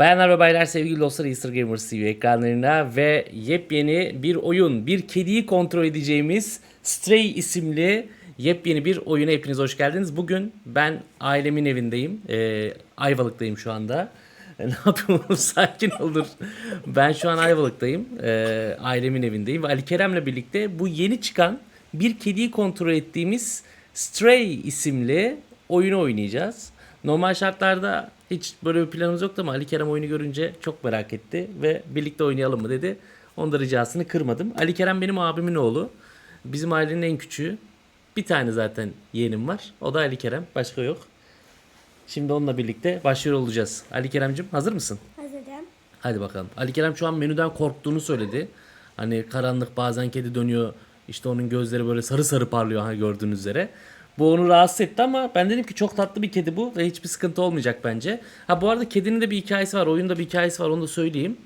Bayanlar ve baylar sevgili dostlar Easter Gamers TV ekranlarına ve yepyeni bir oyun, bir kediyi kontrol edeceğimiz Stray isimli yepyeni bir oyuna hepiniz hoş geldiniz. Bugün ben ailemin evindeyim. Ee, Ayvalık'tayım şu anda. Ne yapıyorum? Sakin olur. Ben şu an Ayvalık'tayım. Ee, ailemin evindeyim. Ve Ali Kerem'le birlikte bu yeni çıkan bir kediyi kontrol ettiğimiz Stray isimli oyunu oynayacağız. Normal şartlarda hiç böyle bir planımız yoktu ama Ali Kerem oyunu görünce çok merak etti ve birlikte oynayalım mı dedi. Onun da ricasını kırmadım. Ali Kerem benim abimin oğlu. Bizim ailenin en küçüğü. Bir tane zaten yeğenim var. O da Ali Kerem. Başka yok. Şimdi onunla birlikte başlıyor olacağız. Ali Kerem'cim hazır mısın? Hazırım. Hadi bakalım. Ali Kerem şu an menüden korktuğunu söyledi. Hani karanlık bazen kedi dönüyor. İşte onun gözleri böyle sarı sarı parlıyor ha gördüğünüz üzere. Bu onu rahatsız etti ama ben dedim ki çok tatlı bir kedi bu ve hiçbir sıkıntı olmayacak bence. Ha bu arada kedinin de bir hikayesi var. Oyunda bir hikayesi var onu da söyleyeyim.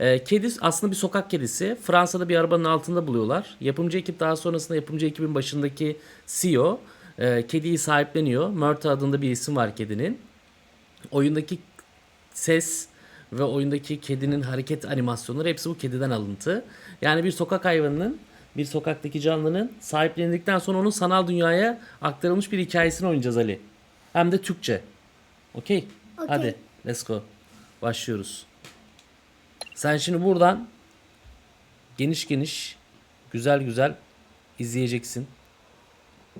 Ee, kedi aslında bir sokak kedisi. Fransa'da bir arabanın altında buluyorlar. Yapımcı ekip daha sonrasında yapımcı ekibin başındaki CEO e, kediyi sahipleniyor. Murta adında bir isim var kedinin. Oyundaki ses ve oyundaki kedinin hareket animasyonları hepsi bu kediden alıntı. Yani bir sokak hayvanının, bir sokaktaki canlının sahiplendikten sonra onun sanal dünyaya aktarılmış bir hikayesini oynayacağız Ali. Hem de Türkçe. Okey. Okey. Hadi let's go. Başlıyoruz. Sen şimdi buradan geniş geniş, güzel güzel izleyeceksin.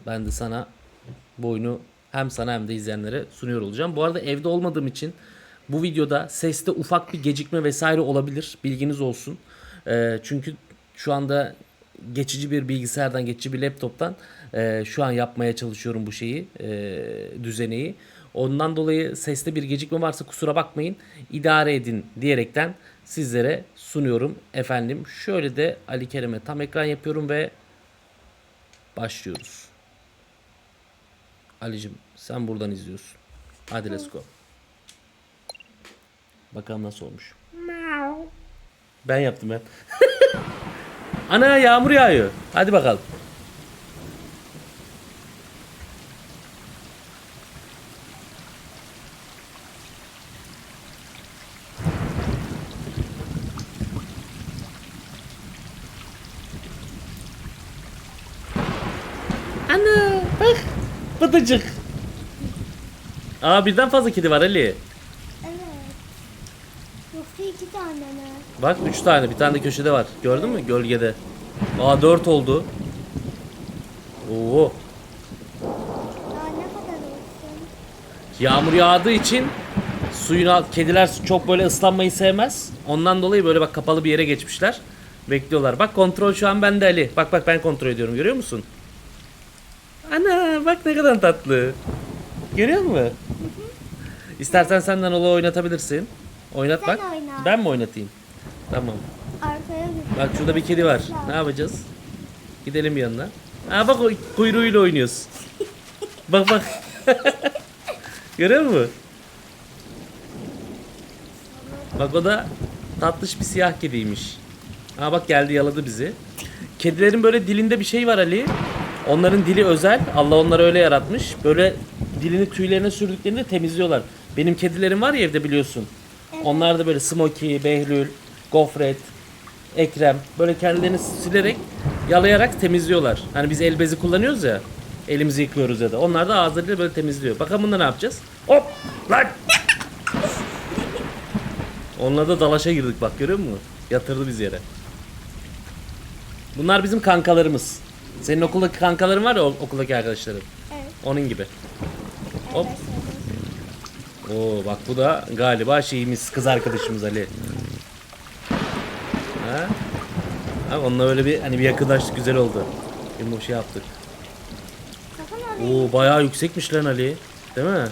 Ben de sana bu oyunu hem sana hem de izleyenlere sunuyor olacağım. Bu arada evde olmadığım için bu videoda seste ufak bir gecikme vesaire olabilir. Bilginiz olsun. Ee, çünkü şu anda geçici bir bilgisayardan, geçici bir laptoptan e, şu an yapmaya çalışıyorum bu şeyi, e, düzeneyi. Ondan dolayı seste bir gecikme varsa kusura bakmayın. idare edin diyerekten sizlere sunuyorum efendim. Şöyle de Ali Kerem'e tam ekran yapıyorum ve başlıyoruz. Ali'cim sen buradan izliyorsun. Hadi let's go. Bakalım nasıl olmuş. Ben yaptım ben. Ana yağmur yağıyor. Hadi bakalım. Ana bak pıtıcık. Aa birden fazla kedi var Ali. Evet. Yoksa iki tane mi? Bak 3 tane bir tane de köşede var. Gördün mü gölgede? Aa 4 oldu. Oo. Yağmur yağdığı için suyun alt kediler çok böyle ıslanmayı sevmez. Ondan dolayı böyle bak kapalı bir yere geçmişler. Bekliyorlar. Bak kontrol şu an bende Ali. Bak bak ben kontrol ediyorum. Görüyor musun? Ana bak ne kadar tatlı. Görüyor musun? İstersen senden ola oynatabilirsin. Oynat Sen bak. oyna. Ben mi oynatayım? Tamam. Arkaya. Bak şurada bir kedi var. Ne yapacağız? Gidelim yanına. Ha bak o kuyruğuyla oynuyoruz. bak bak. Görüyor musun? Bak o da tatlış bir siyah kediymiş. Ha bak geldi yaladı bizi. Kedilerin böyle dilinde bir şey var Ali. Onların dili özel. Allah onları öyle yaratmış. Böyle dilini tüylerine sürdüklerinde temizliyorlar. Benim kedilerim var ya evde biliyorsun. Onlar da böyle Smokey, Behlül, Gofret, Ekrem böyle kendilerini silerek, yalayarak temizliyorlar. Hani biz el bezi kullanıyoruz ya. Elimizi yıkıyoruz ya da. Onlar da ağızlarıyla böyle temizliyor. Bakalım bunda ne yapacağız? Hop! Lan! Onunla da dalaşa girdik bak görüyor musun? Yatırdı biz yere. Bunlar bizim kankalarımız. Senin okuldaki kankaların var ya okuldaki arkadaşların. Evet. Onun gibi. Hop. Oo bak bu da galiba şeyimiz kız arkadaşımız Ali. Ha? Ha onunla öyle bir hani bir yakınlaştık güzel oldu. Bir şey yaptık. Oo bayağı yüksekmiş lan Ali. Değil mi?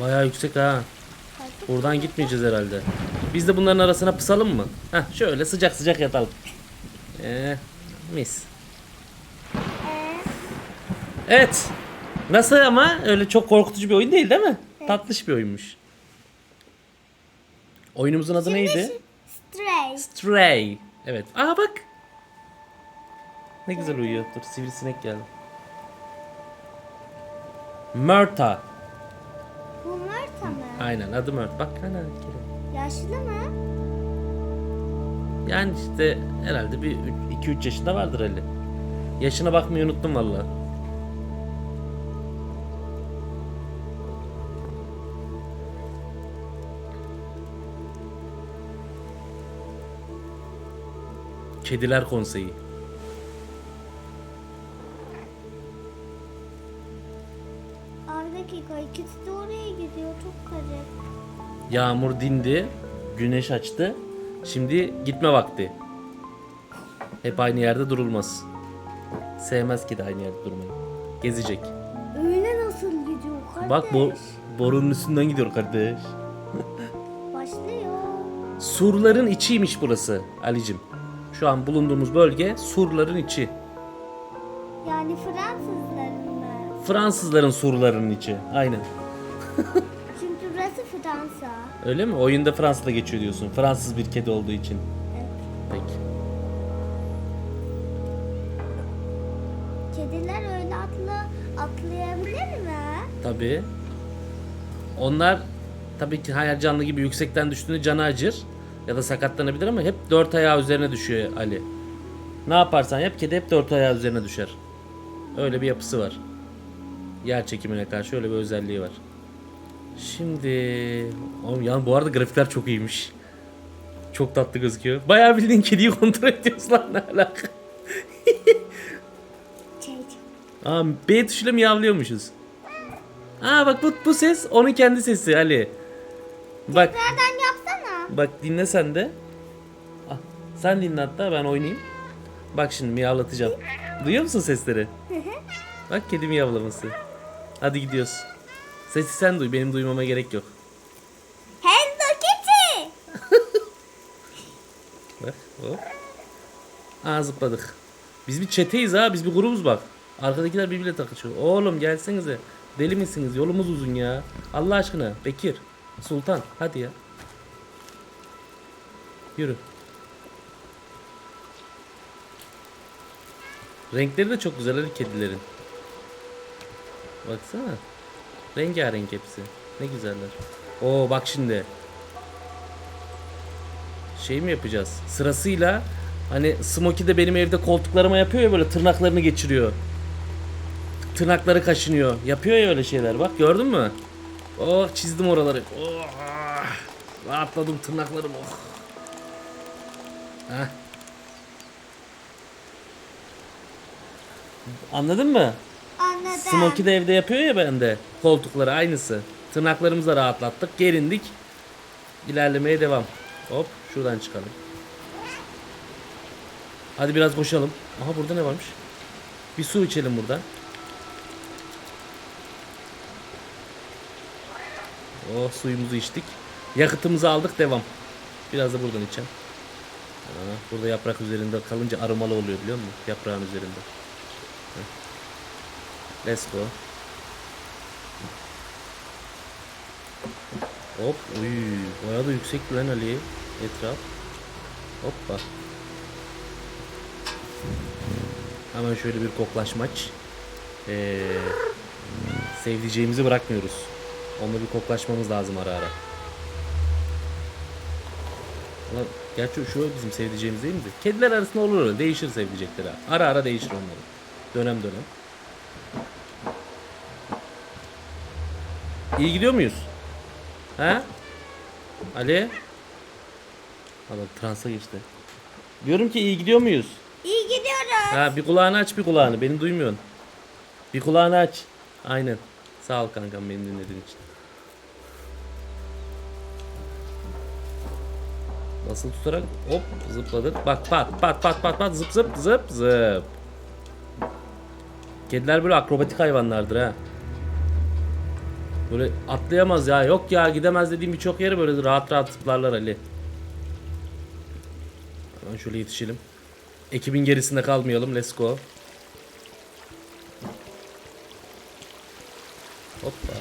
Bayağı yüksek ha. Buradan gitmeyeceğiz herhalde. Biz de bunların arasına pısalım mı? Heh şöyle sıcak sıcak yatalım. Ee, mis. Evet. Nasıl ama öyle çok korkutucu bir oyun değil değil mi? Tatlış bir oyunmuş. Oyunumuzun adı neydi? Stray. Stray. Evet. Aa bak. Ne güzel uyuyor. Dur sivrisinek geldi. Murta. Bunlar tamam. Aynen adı Murt. Bak ana kedi. Yaşlı mı? Yani işte herhalde bir 2-3 yaşında vardır Ali. Yaşına bakmayı unuttum valla. Kediler Konseyi. Abi dakika ikisi de oraya gidiyor. Çok garip. Yağmur dindi, güneş açtı. Şimdi gitme vakti. Hep aynı yerde durulmaz. Sevmez ki de aynı yerde durmayı. Gezecek. Öyle nasıl gidiyor kardeş? Bak bu borunun üstünden gidiyor kardeş. Başlıyor. Surların içiymiş burası Alicim. Şu an bulunduğumuz bölge surların içi. Yani Fransızların mı? Fransızların surlarının içi. Aynen. Çünkü burası Fransa. Öyle mi? Oyunda Fransa'da geçiyor diyorsun. Fransız bir kedi olduğu için. Evet. Peki. Kediler öyle atla atlayabilir mi? Tabii. Onlar tabii ki hayal canlı gibi yüksekten düştüğünde canı acır ya da sakatlanabilir ama hep dört ayağı üzerine düşüyor Ali. Ne yaparsan yap kedi hep dört ayağı üzerine düşer. Öyle bir yapısı var. Yer çekimine karşı öyle bir özelliği var. Şimdi oğlum ya bu arada grafikler çok iyiymiş. Çok tatlı gözüküyor. Bayağı bildiğin kediyi kontrol ediyorsun lan ne alaka. Aa, B tuşuyla miyavlıyormuşuz. Aa bak bu, bu ses onun kendi sesi Ali. Bak yapsana? Bak dinle sen de. Ah, sen dinle hatta ben oynayayım. Bak şimdi miyavlatacağım. Duyuyor musun sesleri? Bak kedi miyavlaması. Hadi gidiyoruz. Sesi sen duy benim duymama gerek yok. Hello Kitty. Bak hop. Aa zıpladık. Biz bir çeteyiz ha biz bir grubuz bak. Arkadakiler birbirine takışıyor. Oğlum gelsenize. Deli misiniz? Yolumuz uzun ya. Allah aşkına. Bekir. Sultan. Hadi ya. Yürü. Renkleri de çok güzel Ali kedilerin. Baksana. Rengarenk hepsi. Ne güzeller. Oo bak şimdi. Şey mi yapacağız? Sırasıyla hani Smokey de benim evde koltuklarıma yapıyor ya böyle tırnaklarını geçiriyor. Tırnakları kaşınıyor. Yapıyor ya öyle şeyler. Bak gördün mü? Oh çizdim oraları. Oh. ah. Rahatladım tırnaklarım. Oh. Heh. Anladın mı? Anladım. Smokey de evde yapıyor ya bende. Koltukları aynısı. Tırnaklarımızı da rahatlattık. Gerindik. İlerlemeye devam. Hop şuradan çıkalım. Hadi biraz koşalım. Aha burada ne varmış? Bir su içelim burada. Oh suyumuzu içtik. Yakıtımızı aldık devam. Biraz da buradan içeceğim. Burada yaprak üzerinde kalınca aromalı oluyor biliyor musun? Yaprağın üzerinde. Let's go. Hop, uy, bayağı da yüksek lan Ali etraf. Hoppa. Hemen şöyle bir koklaşmaç. Ee, sevdiceğimizi bırakmıyoruz. Onunla bir koklaşmamız lazım ara ara. Ulan, gerçi şu bizim sevdiceğimiz değil mi? Kediler arasında olur öyle. Değişir sevdicekleri. Ara ara değişir onların. Dönem dönem. İyi gidiyor muyuz? He? Ali? Adam transa geçti. Diyorum ki iyi gidiyor muyuz? İyi gidiyoruz. Ha bir kulağını aç bir kulağını. Beni duymuyorsun. Bir kulağını aç. Aynen. Sağ ol kankam beni dinlediğin için. Nasıl tutarak hop zıpladık. Bak pat pat pat pat pat zıp zıp zıp zıp. Kediler böyle akrobatik hayvanlardır ha. Böyle atlayamaz ya. Yok ya gidemez dediğim birçok yere böyle rahat rahat zıplarlar Ali. Hemen şöyle yetişelim. Ekibin gerisinde kalmayalım. Let's go. Hoppa.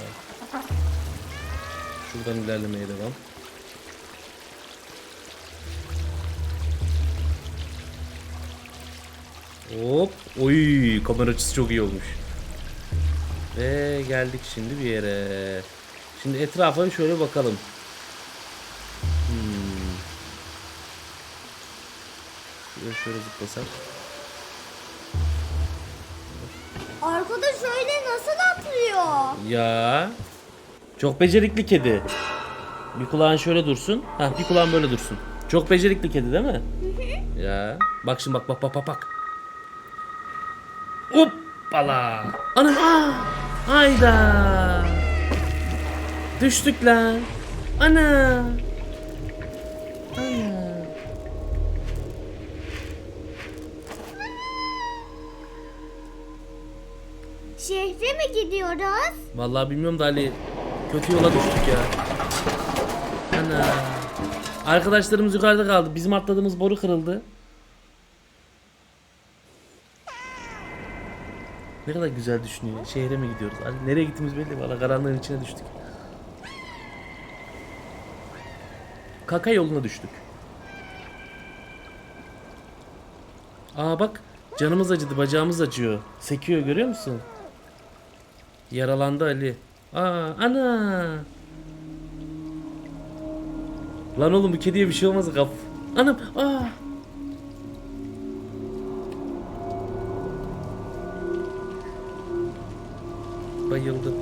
Şuradan ilerlemeye devam. Hop. Oy kamera açısı çok iyi olmuş. Ve geldik şimdi bir yere. Şimdi etrafa bir şöyle bakalım. Hmm. Şöyle, şöyle zıplasak. Arkada şöyle nasıl atlıyor? Ya. Çok becerikli kedi. Bir kulağın şöyle dursun. Ha bir kulağın böyle dursun. Çok becerikli kedi değil mi? Hı hı. Ya. Bak şimdi bak bak bak bak bak. Hoppala. Anam aa. Hayda. Düştük lan. Ana. Ana. Şehre mi gidiyoruz? Vallahi bilmiyorum da Ali kötü yola düştük ya. Ana. Arkadaşlarımız yukarıda kaldı. Bizim atladığımız boru kırıldı. Ne kadar güzel düşünüyor. Şehre mi gidiyoruz? Nereye gittiğimiz belli. Valla karanlığın içine düştük. Kaka yoluna düştük. Aa bak canımız acıdı, bacağımız acıyor. Sekiyor görüyor musun? Yaralandı Ali. Aa ana. Lan oğlum bu kediye bir şey olmaz kaf. Anam aa. Bayıldım.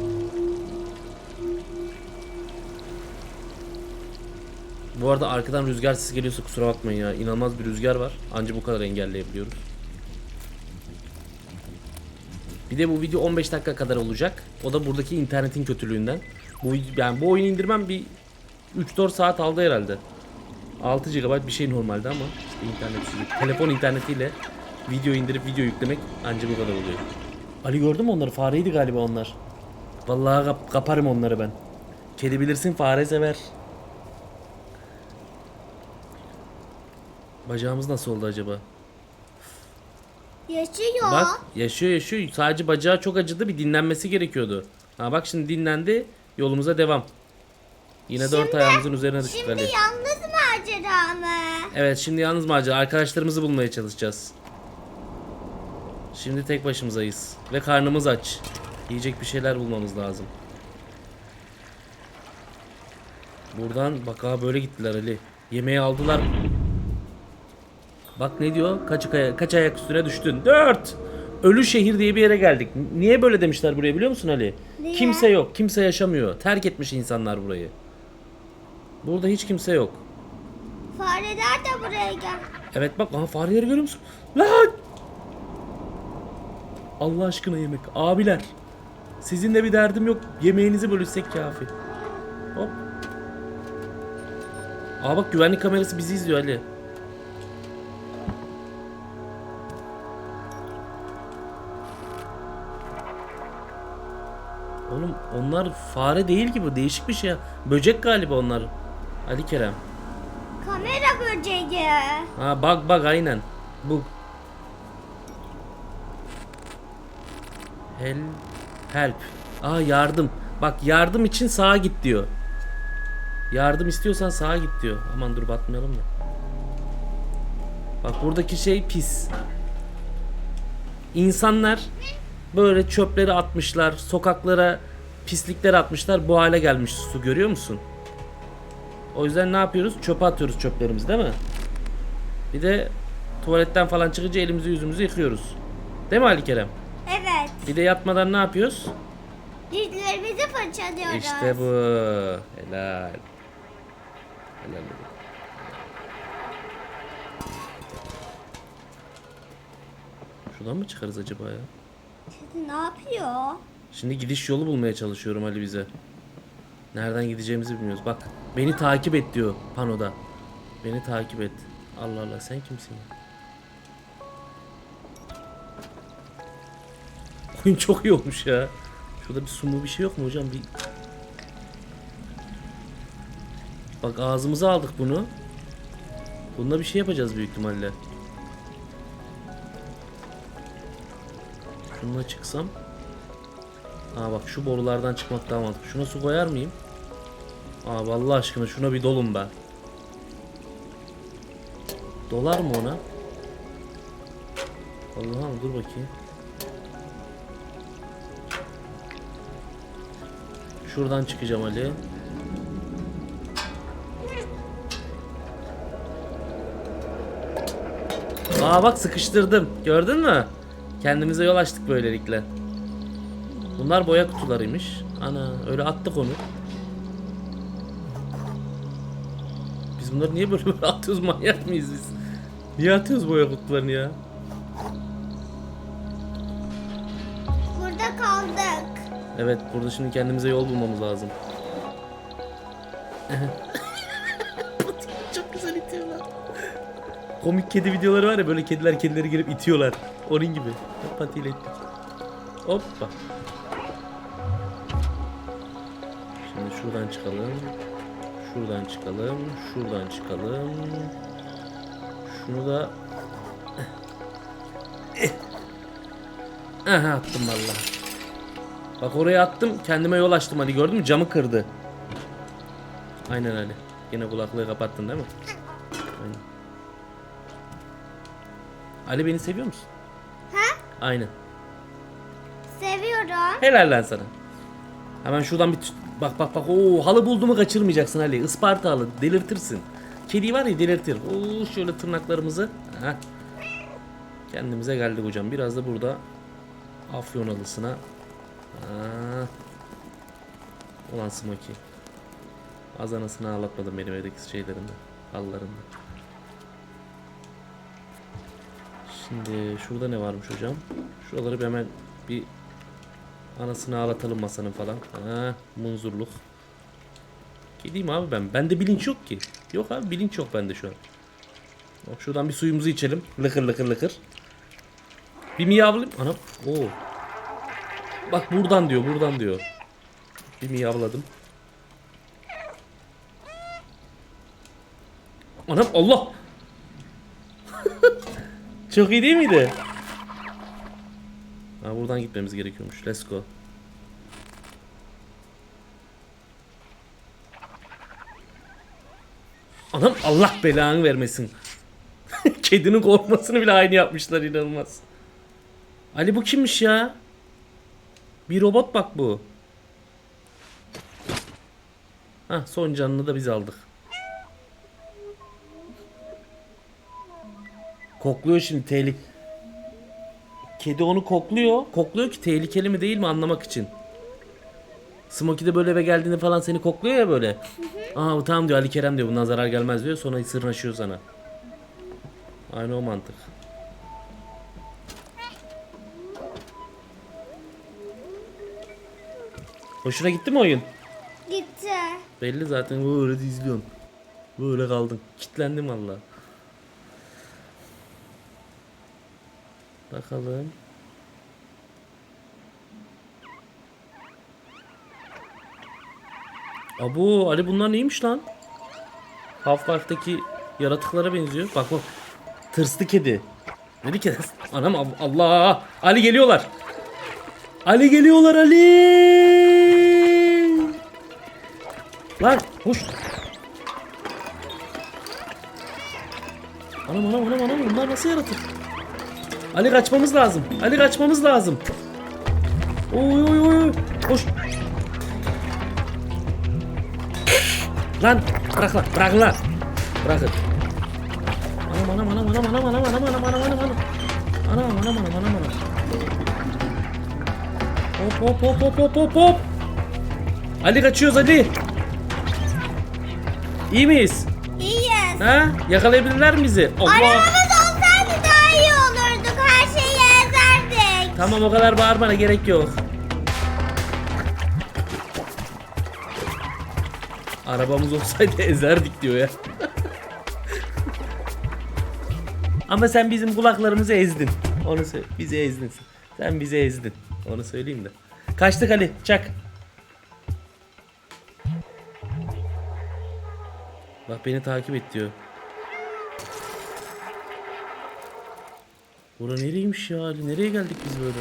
Bu arada arkadan rüzgar sesi geliyorsa kusura bakmayın ya. İnanılmaz bir rüzgar var. Anca bu kadar engelleyebiliyoruz. Bir de bu video 15 dakika kadar olacak. O da buradaki internetin kötülüğünden. Bu yani bu oyunu indirmem bir 3-4 saat aldı herhalde. 6 GB bir şey normalde ama işte internet sürüyor. Telefon internetiyle video indirip video yüklemek anca bu kadar oluyor. Ali gördün mü onları? Fareydi galiba onlar. Vallahi kap- kaparım onları ben. Kedi bilirsin fare sever. Bacağımız nasıl oldu acaba? Yaşıyor. Bak yaşıyor yaşıyor. Sadece bacağı çok acıdı bir dinlenmesi gerekiyordu. Ha bak şimdi dinlendi. Yolumuza devam. Yine dört Şimdi- ayağımızın üzerine düştük Şimdi Ali. yalnız macera mı? Evet şimdi yalnız macera arkadaşlarımızı bulmaya çalışacağız. Şimdi tek başımızayız. Ve karnımız aç. Yiyecek bir şeyler bulmamız lazım. Buradan bak ha böyle gittiler Ali. Yemeği aldılar. Bak ne diyor? Kaç, kaç ayak üstüne düştün? Dört. Ölü şehir diye bir yere geldik. Niye böyle demişler buraya biliyor musun Ali? Niye? Kimse yok. Kimse yaşamıyor. Terk etmiş insanlar burayı. Burada hiç kimse yok. Fareler de buraya gel. Evet bak aha fareleri görüyor musun? Lan! Allah aşkına yemek. Abiler. Sizinle bir derdim yok. Yemeğinizi bölüşsek kafi. Hop. Aa bak güvenlik kamerası bizi izliyor Ali. Oğlum onlar fare değil gibi değişik bir şey. Böcek galiba onlar. Ali Kerem. Kamera böceği. Ha bak bak aynen. Bu. Help. Help. Aa yardım. Bak yardım için sağa git diyor. Yardım istiyorsan sağa git diyor. Aman dur batmayalım da. Bak buradaki şey pis. İnsanlar böyle çöpleri atmışlar, sokaklara pislikler atmışlar. Bu hale gelmiş su görüyor musun? O yüzden ne yapıyoruz? Çöpe atıyoruz çöplerimizi değil mi? Bir de tuvaletten falan çıkınca elimizi yüzümüzü yıkıyoruz. Değil mi Ali Kerem? Bir de yatmadan ne yapıyoruz? Dizlerimizi fırçalıyoruz. İşte bu. Helal. Helal. olsun. Şuradan mı çıkarız acaba ya? Kedi ne yapıyor? Şimdi gidiş yolu bulmaya çalışıyorum Ali bize. Nereden gideceğimizi bilmiyoruz. Bak beni takip et diyor panoda. Beni takip et. Allah Allah sen kimsin ya? Oyun çok iyi olmuş ya. Şurada bir sumu bir şey yok mu hocam? Bir... Bak ağzımıza aldık bunu. Bununla bir şey yapacağız büyük ihtimalle. Şununla çıksam. Aa bak şu borulardan çıkmak daha mantıklı. Şuna su koyar mıyım? Aa vallahi aşkına şuna bir dolun ben. Dolar mı ona? Allah'ım dur bakayım. Şuradan çıkacağım Ali. Aa bak sıkıştırdım. Gördün mü? Kendimize yol açtık böylelikle. Bunlar boya kutularıymış. Ana öyle attık onu. Biz bunları niye böyle böyle atıyoruz manyak mıyız biz? Niye atıyoruz boya kutularını ya? Burada kaldık. Evet burada şimdi kendimize yol bulmamız lazım. Çok güzel itiyorlar. Komik kedi videoları var ya böyle kediler kedileri gelip itiyorlar. Onun gibi. Patiyle ittik. Hoppa. Şimdi şuradan çıkalım. Şuradan çıkalım. Şuradan çıkalım. Şunu da Aha attım vallahi. Bak oraya attım kendime yol açtım Ali gördün mü camı kırdı. Aynen Ali. Yine kulaklığı kapattın değil mi? Aynen. Ali beni seviyor musun? Ha? Aynen. Seviyorum. Helal lan sana. Hemen şuradan bir bak bak bak. Oo halı bulduğumu kaçırmayacaksın Ali. Isparta halı delirtirsin. Kedi var ya delirtir. Oo şöyle tırnaklarımızı. Heh. Kendimize geldik hocam. Biraz da burada Afyon halısına. Ulan Smokey. Az anasını ağlatmadım benim evdeki şeylerimde. Halılarımda. Şimdi şurada ne varmış hocam? Şuraları bir hemen bir Anasını ağlatalım masanın falan. Ha, munzurluk. Gideyim abi ben. Bende bilinç yok ki. Yok abi bilinç yok bende şu an. Bak şuradan bir suyumuzu içelim. Lıkır lıkır lıkır. Bir miyavlayayım. Anam. Oo. Bak buradan diyor buradan diyor. Bir miyavladım. Anam Allah. Çok iyi değil miydi? Ha, buradan gitmemiz gerekiyormuş. Let's go. Anam Allah belanı vermesin. Kedinin korkmasını bile aynı yapmışlar inanılmaz. Ali bu kimmiş ya? Bir robot bak bu. Ha son canını da biz aldık. Kokluyor şimdi tehlike. Kedi onu kokluyor. Kokluyor ki tehlikeli mi değil mi anlamak için. Smokey de böyle eve geldiğinde falan seni kokluyor ya böyle. Aa bu tamam diyor Ali Kerem diyor bundan zarar gelmez diyor. Sonra sırnaşıyor sana. Aynı o mantık. Hoşuna gitti mi oyun? Gitti. Belli zaten böyle de izliyorsun. Böyle kaldın. Kitlendim valla. Bakalım. Abu Ali bunlar neymiş lan? Half-Life'daki yaratıklara benziyor. Bak bak. Tırslı kedi. Ne ki? Anam Allah. Ali geliyorlar. Ali geliyorlar Ali. Lan hoş. Anam anam anam anam bunlar nasıl yaratır? Ali kaçmamız lazım. Ali kaçmamız lazım. Oy oy oy. Koş. Lan bırak lan bırakın lan. Bırakın. Anam anam anam anam anam anam anam anam anam anam anam. Anam anam anam anam anam. Hop hop hop hop hop hop hop. Ali kaçıyoruz Ali. İyi miyiz? İyiyiz. Ha? Yakalayabilirler mi bizi? Allah. Arabamız olsaydı daha iyi olurduk. Her şeyi ezerdik. Tamam o kadar bağırmana gerek yok. Arabamız olsaydı ezerdik diyor ya. Ama sen bizim kulaklarımızı ezdin. Onu söyle. Bizi ezdin. Sen bizi ezdin. Onu söyleyeyim de. Kaçtık Ali. Çak. Bak beni takip et diyor. Bura nereymiş ya Ali? Nereye geldik biz böyle?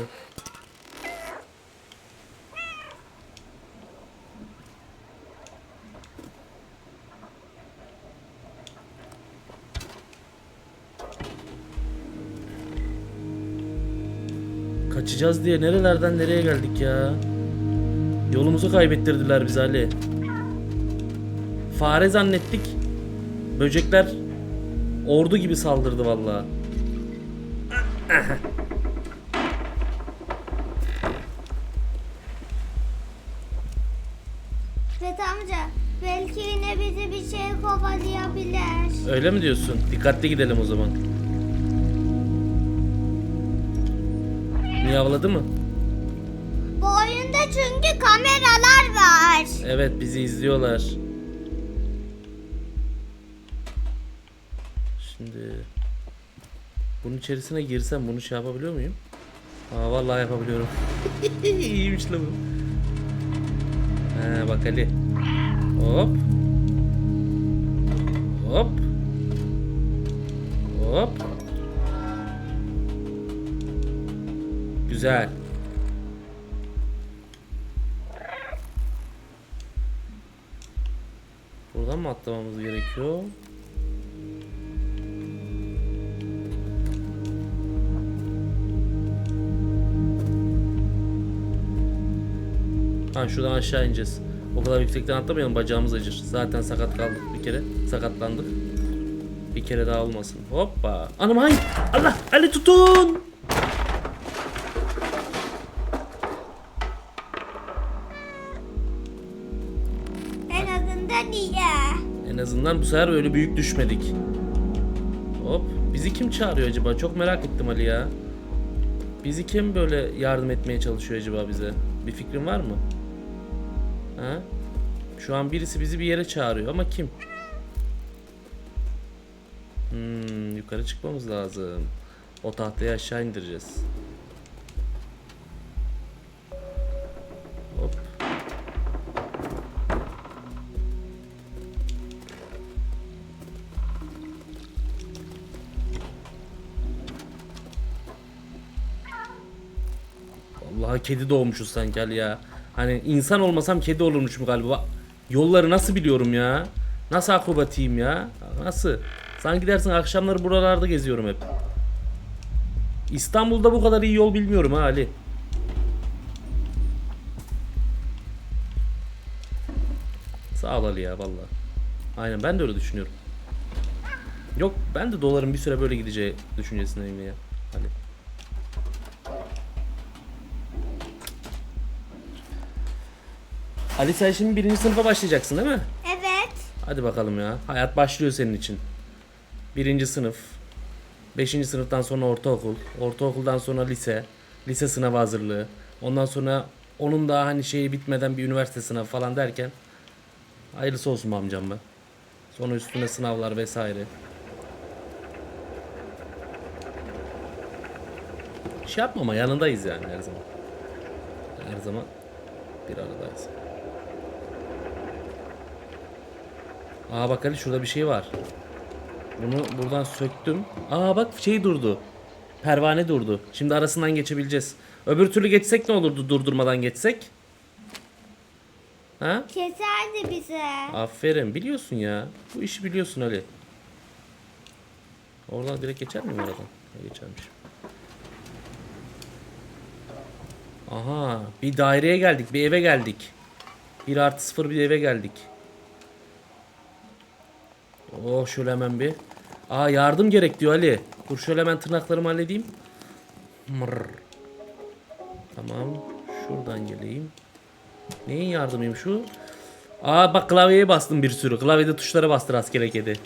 Kaçacağız diye nerelerden nereye geldik ya? Yolumuzu kaybettirdiler biz Ali. Fare zannettik. Böcekler ordu gibi saldırdı vallahi. Fet amca belki yine bizi bir şey kovalayabilir. Öyle mi diyorsun? Dikkatli gidelim o zaman. Miyavladı mı? Bu oyunda çünkü kameralar var. Evet bizi izliyorlar. Bunun içerisine girsem bunu şey yapabiliyor muyum? Aa vallahi yapabiliyorum. İyiymiş lan bu. He bak Ali. Hop. Hop. Hop. Güzel. Buradan mı atlamamız gerekiyor? Ha şuradan aşağı ineceğiz. O kadar yüksekten atlamayalım bacağımız acır. Zaten sakat kaldık bir kere. Sakatlandık. Bir kere daha olmasın. Hoppa. Anam ay. Allah Ali tutun. En azından iyi. En azından bu sefer öyle büyük düşmedik. Hop. Bizi kim çağırıyor acaba? Çok merak ettim Ali ya. Bizi kim böyle yardım etmeye çalışıyor acaba bize? Bir fikrin var mı? Ha? Şu an birisi bizi bir yere çağırıyor ama kim? Hmm, yukarı çıkmamız lazım. O tahtayı aşağı indireceğiz. Hop. Vallahi kedi doğmuşuz sanki Ali ya. Hani insan olmasam kedi olurmuşum galiba. Yolları nasıl biliyorum ya? Nasıl akrobatiyim ya? Nasıl? Sanki dersin akşamları buralarda geziyorum hep. İstanbul'da bu kadar iyi yol bilmiyorum ha Ali. Sağ ol Ali ya vallahi. Aynen ben de öyle düşünüyorum. Yok ben de doların bir süre böyle gideceği düşüncesindeyim ya. Ali. Ali sen şimdi birinci sınıfa başlayacaksın değil mi? Evet. Hadi bakalım ya. Hayat başlıyor senin için. Birinci sınıf. Beşinci sınıftan sonra ortaokul. Ortaokuldan sonra lise. Lise sınavı hazırlığı. Ondan sonra onun daha hani şeyi bitmeden bir üniversite sınavı falan derken hayırlısı olsun amcam be. Sonra üstüne sınavlar vesaire. Şey yapma ama yanındayız yani her zaman. Her zaman bir aradayız. Aa bak Ali şurada bir şey var. Bunu buradan söktüm. Aa bak şey durdu. Pervane durdu. Şimdi arasından geçebileceğiz. Öbür türlü geçsek ne olurdu durdurmadan geçsek? Ha? Keserdi bize. Aferin biliyorsun ya. Bu işi biliyorsun Ali. Oradan direkt geçer miyim aradan? Ha, Geçermiş. Aha bir daireye geldik. Bir eve geldik. 1 artı 0 bir eve geldik. Oh şöyle hemen bir. Aa yardım gerek diyor Ali. Dur şöyle hemen tırnaklarımı halledeyim. Mırr. Tamam. Şuradan geleyim. Neyin yardımıyım şu? Aa bak klavyeye bastım bir sürü. Klavyede tuşlara bastı rastgele kedi.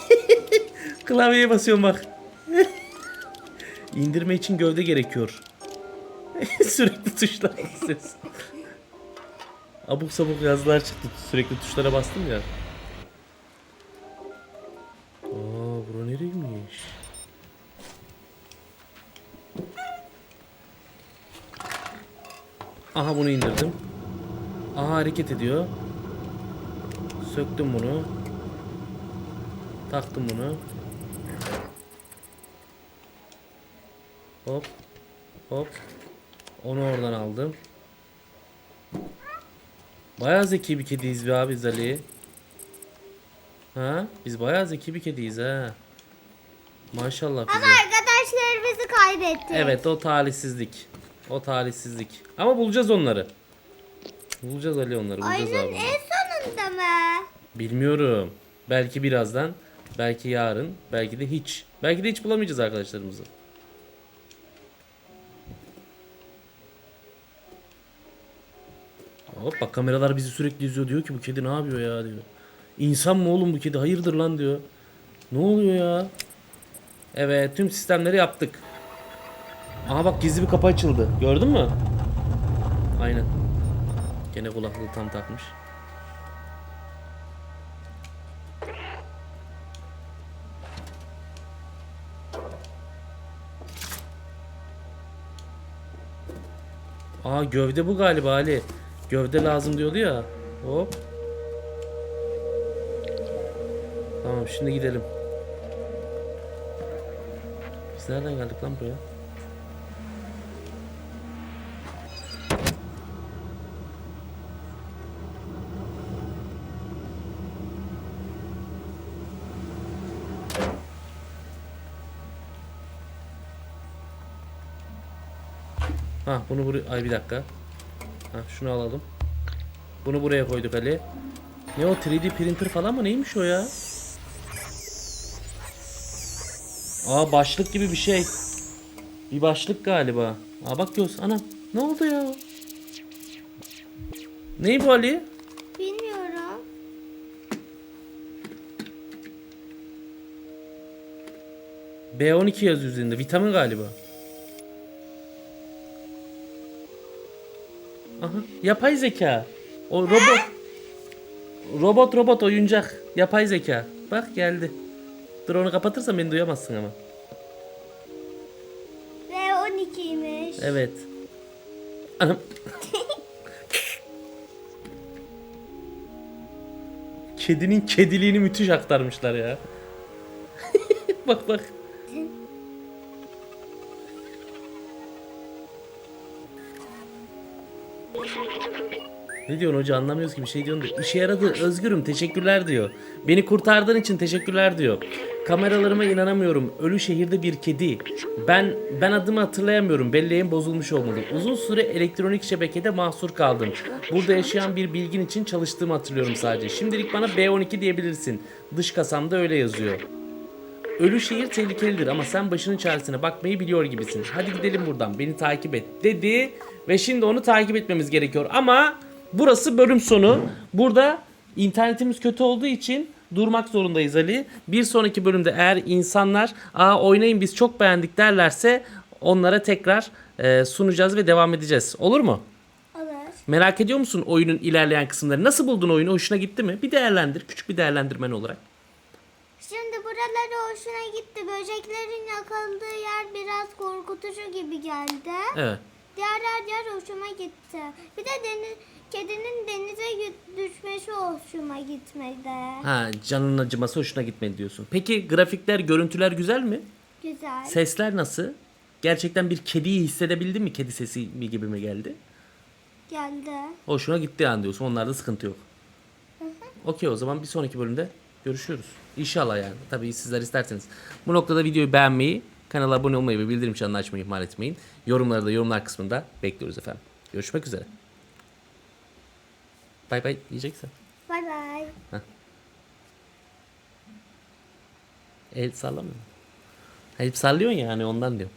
klavyeye basıyorum bak. İndirme için gövde gerekiyor. sürekli tuşlara basıyorsun. Abuk sabuk yazılar çıktı. Sürekli tuşlara bastım ya. Aha bunu indirdim. Aha hareket ediyor. Söktüm bunu. Taktım bunu. Hop. Hop. Onu oradan aldım. Bayağı zeki bir kediyiz be abi biz Ali. Ha? Biz bayağı zeki bir kediyiz ha. Maşallah bize. Ama arkadaşlarımızı kaybettik. Evet o talihsizlik. O talihsizlik. Ama bulacağız onları. Bulacağız Ali onları. Bulacağız Oyunun abi. en sonunda mı? Bilmiyorum. Belki birazdan. Belki yarın. Belki de hiç. Belki de hiç bulamayacağız arkadaşlarımızı. Hop bak kameralar bizi sürekli izliyor. Diyor ki bu kedi ne yapıyor ya diyor. İnsan mı oğlum bu kedi? Hayırdır lan diyor. Ne oluyor ya? Evet tüm sistemleri yaptık. Aha bak gizli bir kapı açıldı. Gördün mü? Aynen. Gene kulaklığı tam takmış. Aa gövde bu galiba Ali. Gövde lazım diyordu ya. Hop. Tamam şimdi gidelim. Biz nereden geldik lan buraya? Ha bunu buraya... Ay bir dakika. Ha şunu alalım. Bunu buraya koyduk Ali. Ne o 3D printer falan mı neymiş o ya? Aa başlık gibi bir şey. Bir başlık galiba. Aa bak göz. Anam ne oldu ya? Ney bu Ali? Bilmiyorum. B12 yazıyor üzerinde. Vitamin galiba. Yapay zeka. O robot. Robot robot oyuncak. Yapay zeka. Bak geldi. Dur onu kapatırsan beni duyamazsın ama. Ve 12'ymiş. Evet. Anam. Kedinin kediliğini müthiş aktarmışlar ya. bak bak. Ne diyorsun hoca anlamıyoruz ki bir şey diyorsun. İşe yaradı özgürüm teşekkürler diyor. Beni kurtardığın için teşekkürler diyor. Kameralarıma inanamıyorum. Ölü şehirde bir kedi. Ben ben adımı hatırlayamıyorum. Belleğim bozulmuş olmalı. Uzun süre elektronik şebekede mahsur kaldım. Burada yaşayan bir bilgin için çalıştığımı hatırlıyorum sadece. Şimdilik bana B12 diyebilirsin. Dış kasamda öyle yazıyor. Ölü şehir tehlikelidir ama sen başının çaresine bakmayı biliyor gibisin. Hadi gidelim buradan beni takip et dedi. Ve şimdi onu takip etmemiz gerekiyor. Ama burası bölüm sonu. Burada internetimiz kötü olduğu için durmak zorundayız Ali. Bir sonraki bölümde eğer insanlar aa oynayın biz çok beğendik derlerse onlara tekrar e, sunacağız ve devam edeceğiz. Olur mu? Olur. Merak ediyor musun oyunun ilerleyen kısımları? Nasıl buldun oyunu? Hoşuna gitti mi? Bir değerlendir. Küçük bir değerlendirmen olarak. Şimdi buraları hoşuna gitti. Böceklerin yakaladığı yer biraz korkutucu gibi geldi. Evet. Diğer her yer hoşuma gitti. Bir de deniz, kedinin denize düşmesi hoşuma gitmedi. Ha canın acıması hoşuna gitmedi diyorsun. Peki grafikler, görüntüler güzel mi? Güzel. Sesler nasıl? Gerçekten bir kediyi hissedebildin mi? Kedi sesi mi gibi mi geldi? geldi. Hoşuna gitti yani diyorsun. Onlarda sıkıntı yok. Okey o zaman bir sonraki bölümde görüşürüz. İnşallah yani. Tabii sizler isterseniz. Bu noktada videoyu beğenmeyi, kanala abone olmayı ve bildirim çanını açmayı ihmal etmeyin. Yorumları da yorumlar kısmında bekliyoruz efendim. Görüşmek üzere. Bay bay diyeceksen. Bay bay. El sallamıyor. Hep sallıyorsun ya hani ondan diyorum.